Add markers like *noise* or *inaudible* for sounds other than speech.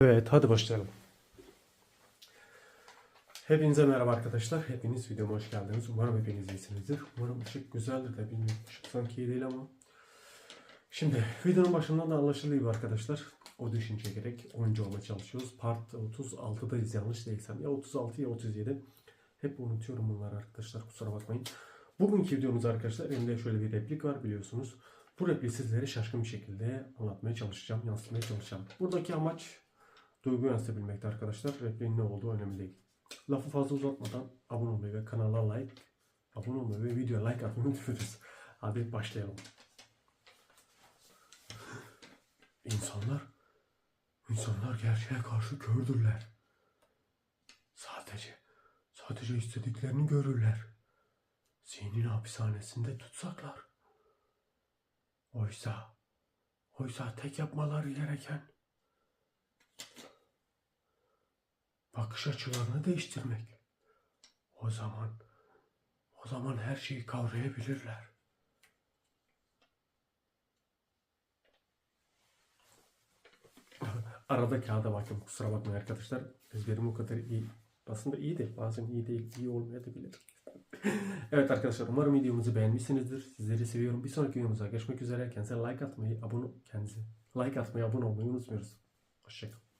Evet hadi başlayalım. Hepinize merhaba arkadaşlar. Hepiniz videoma hoş geldiniz. Umarım hepiniz iyisinizdir. Umarım ışık güzeldir de bilmiyorum. Işık sanki iyi değil ama. Şimdi videonun başından da anlaşıldığı gibi arkadaşlar. O düşünce gerek oyuncu olmaya çalışıyoruz. Part 36'dayız yanlış değilsem. Ya 36 ya 37. Hep unutuyorum bunları arkadaşlar kusura bakmayın. Bugünkü videomuz arkadaşlar elimde şöyle bir replik var biliyorsunuz. Bu repliği sizlere şaşkın bir şekilde anlatmaya çalışacağım, yansıtmaya çalışacağım. Buradaki amaç duygu yansıtabilmekte arkadaşlar. Repliğin ne olduğu önemli değil. Lafı fazla uzatmadan abone olmayı ve kanala like, abone olmayı ve videoya like atmayı unutmuyoruz. Hadi başlayalım. İnsanlar, insanlar gerçeğe karşı kördürler. Sadece, sadece istediklerini görürler. Zihnin hapishanesinde tutsaklar. Oysa, oysa tek yapmaları gereken bakış açılarını değiştirmek. O zaman, o zaman her şeyi kavrayabilirler. *laughs* Arada kağıda baktım kusura bakmayın arkadaşlar. Ezberim o kadar iyi. Aslında iyi de bazen iyi değil, iyi olmayabilir. *laughs* evet arkadaşlar umarım videomuzu beğenmişsinizdir. Sizleri seviyorum. Bir sonraki videomuzda görüşmek üzere. Kendinize like atmayı, abone kendinize like atmayı, abone olmayı unutmuyoruz. Hoşçakalın.